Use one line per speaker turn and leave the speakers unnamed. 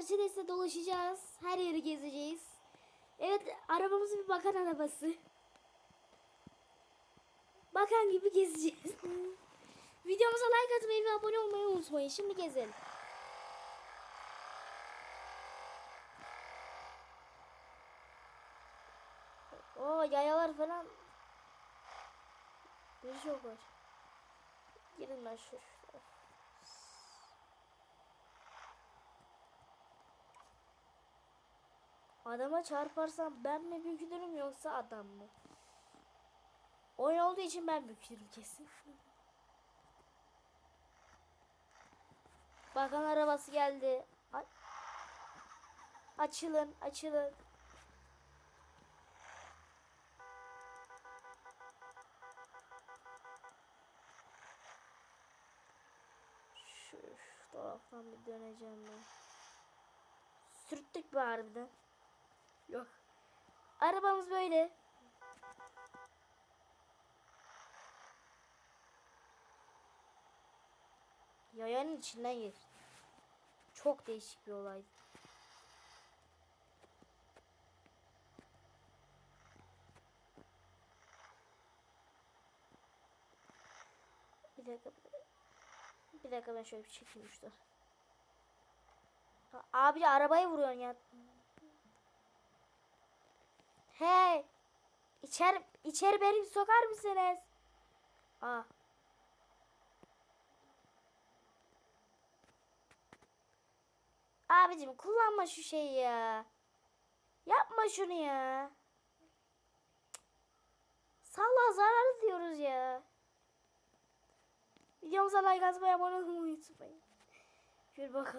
Mercedes'le dolaşacağız. Her yeri gezeceğiz. Evet arabamız bir bakan arabası. Bakan gibi gezeceğiz. Videomuza like atmayı ve abone olmayı unutmayın. Şimdi gezelim. Oo yayalar falan. Bir şey var. Girin lan şu. şu tarafa. Adama çarparsam ben mi bükülürüm yoksa adam mı? Oyun olduğu için ben bükülürüm kesin. Bakan arabası geldi. Açılın, açılın. Şu, şu taraftan bir döneceğim ben. Sürttük bir harbiden. Yok. Arabamız böyle. Yayanın içinden geçti. Çok değişik bir olay. Bir dakika. bir dakika. Ben şöyle bir çekeyim. Ha, Abi arabayı vuruyorsun ya. İçer, içeri beni sokar mısınız? Aa. Abicim kullanma şu şeyi ya. Yapma şunu ya. Salla zarar diyoruz ya. Videomuza like atmayı abone olmayı unutmayın. Şöyle bakalım.